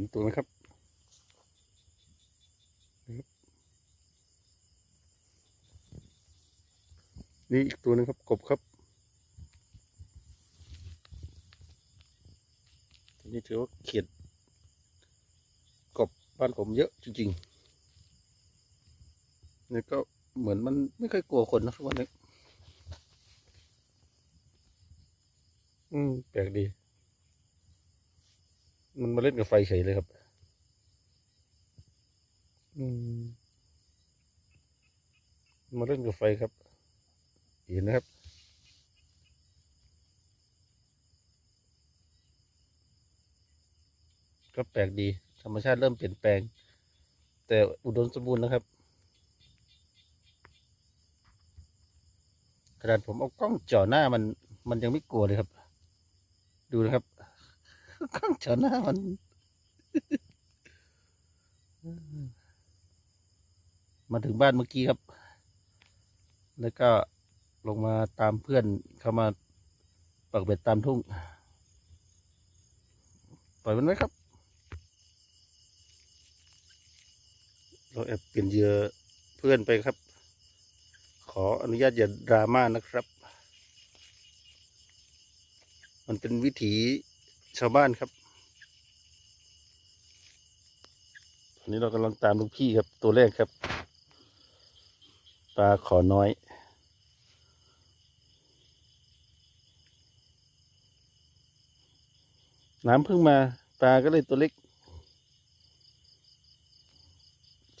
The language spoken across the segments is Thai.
็นตัวไหมครับนะครับนี่อีกตัวหนึงครับกบครับนี่ถือว่าเขียดกบบ้านผมเยอะจริงๆนี่ก็เหมือนมันไม่ค่อยกลัวคนนะครับวันนี้อืมแปลกดี มันมาเล่นกับไฟเฉยเลยครับ อืมมาเล่นกับไฟครับ เห็นนะครับ ก็แปลกดี ธรรมชาติเริ่มเปลี่ยนแปลง แต่อุดมสมบูรณ์นะครับขนาดผมเอากล้องจ่อหน้ามันมันยังไม่กลัวเลยครับ ดูนะครับ กล้องจ่อหน้ามันมาถึงบ้านเมื่อกี้ครับ แล้วก็ลงมาตามเพื่อนเข้ามาปักเบ็ดตามทุ่ง ปล่อยมันไว้ครับ เราแอบเปลี่ยนเยื่อเพื่อนไปครับ ขออนุญาตอย่าดราม่านะครับ มันเป็นวิถี ชาวบ้านครับตอนนี้เรากำลังตามลูกพี่ครับ ตัวแรกครับ ปลาขอน้อย น้ำเพิ่งมา ปลาก็เลยตัวเล็ก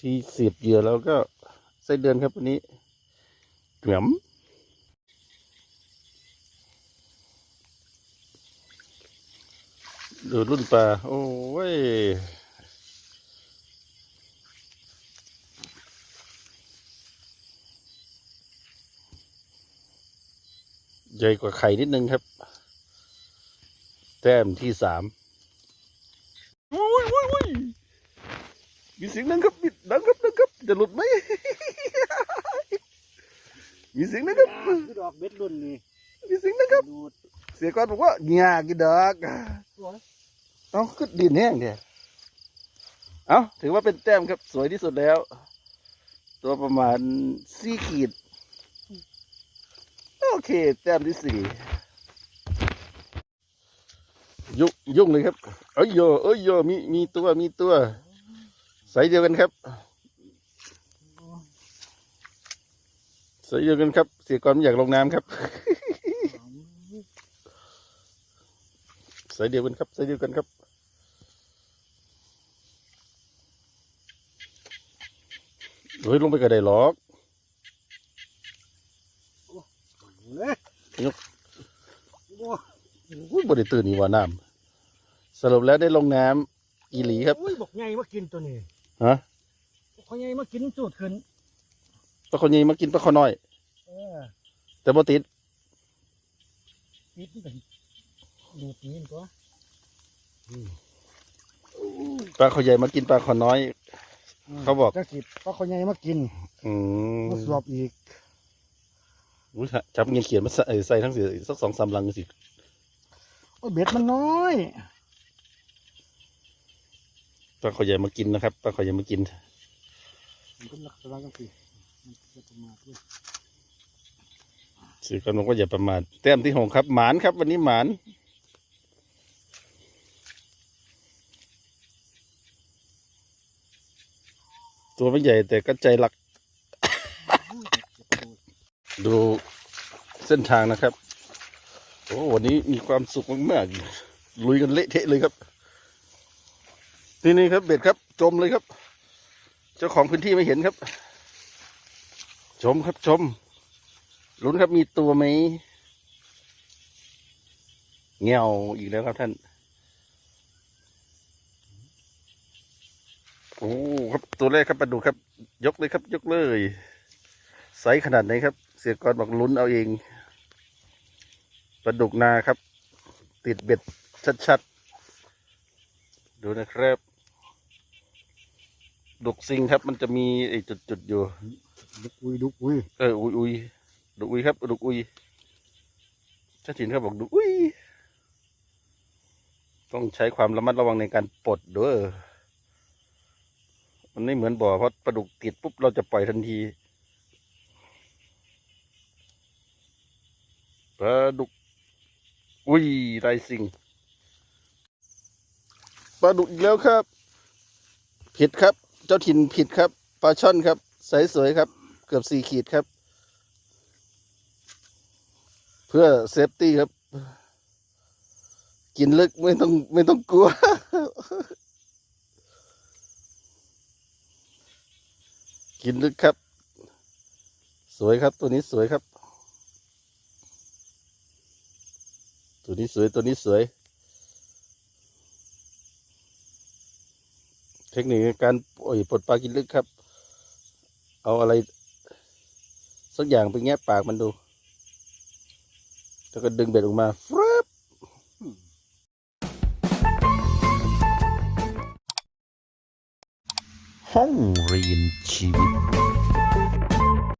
ที่เสียบเหยื่อแล้วก็ไส้เดือนครับวันนี้เหนียม ดูรุ่นปลา โอ้ยใหญ่กว่าไข่นิดนึงครับ แต้มที่สามโอ้ยโอ้ยโอ้ยมีเสียงดังครับมีดังครับดังครับ จะหลุดไหม มีเสียงดังครับคือดอกเบ็ดรุ่นนี่มีเสียงดังครับดูดเสียก่อนบอกว่าเงียกินดอกสวย เอาขึ้นดินแห้งเดียเอาถือว่าเป็นแต้มครับสวยที่สุดแล้ว ตัวประมาณสี่ขีด โอเค แต้มที่สี่ยุ่งยุ่งเลยครับ เอ้ยโยเอ้ยโยมีมีตัวมีตัวใส่เดียวกันครับใส่เดียวกันครับ เสียก่อนไม่อยากลงน้ำครับใสายเดียวกันครับใสายเดียวกันครับ เฮ้ยลงไปกระไดหรอกเนี่ยยกโอ้อุ้ยบริตื่นนี่ว่าน้ำสรุปแล้วได้ลงน้ำอีหลีครับอุ้ยบอกไงมากินตัวนี้ฮะบอกไงมากินสูตรขึ้นปลาคนนี้มากินปลาคอน้อยเออแต่บ่ติดปิดมันเป็นดูดนี่ตัวปลาเขาใหญ่มากินปลาคอน้อย เขาบอก จังสิเพราะเขาไงมากินอืมมาสวบอีกอุ้ยจับเงินเขียนมาใส่ใส่ทั้งเสียสักสองสามลังสิโอ้ยเบ็ดมันน้อยปลาเขาใหญ่มากินนะครับปลาเขาใหญ่มากินมันเป็นลักษณะจังสิมันจะประมาทด้วยสื่อกันบอกว่าอย่าประมาทแต้มที่หกครับหมานครับ วันนี้หมาน ตัวไม่ใหญ่แต่ก็ใจรัก ดูเส้นทางนะครับ โอ้วันนี้มีความสุขมากๆลุยกันเละเทะเลยครับนี่นี่ครับเบ็ดครับ จมเลยครับ เจ้าของพื้นที่ไม่เห็นครับ ชมครับชมลุ้นครับมีตัวไหมเงียวอีกแล้วครับท่าน โอ้ครับตัวแรกครับปลาดุกครับ ยกเลยครับ ยกเลยไซส์ขนาดไหนครับ เสียกรบอกลุ้นเอาเองปลาดุกนาครับ ติดเบ็ดชัดๆ ดูนะครับ ดุกซิงครับมันจะมีไอ้จุดๆ อยู่ ดุกอุ้ยดุกอุ้ยเอออุยอุยดุอุยครับ ดุอุยชาตินครับบอกดุอุยต้องใช้ความระมัดระวังในการปลดด้วย มันไม่เหมือนบ่อเพราะปลาดุกติดปุ๊บเราจะปล่อยทันทีปลาดุก อุ้ยไรสิงปลาดุกอีกแล้วครับ ผิดครับ เจ้าถิ่นผิดครับปลาช่อนครับใสสวยครับ เกือบสี่ขีดครับ เพื่อเซฟตี้ครับ กินลึกไม่ต้องไม่ต้องกลัว กินลึกครับ สวยครับตัวนี้สวยครับ ตัวนี้สวยตัวนี้สวย เทคนิคในการปล่อยปลดปลากินลึกครับ เอาอะไร สักอย่างไปแงะปากมันดู แล้วก็ดึงเบ็ดออกมาฟรึบ ห้องเรียนชีวิต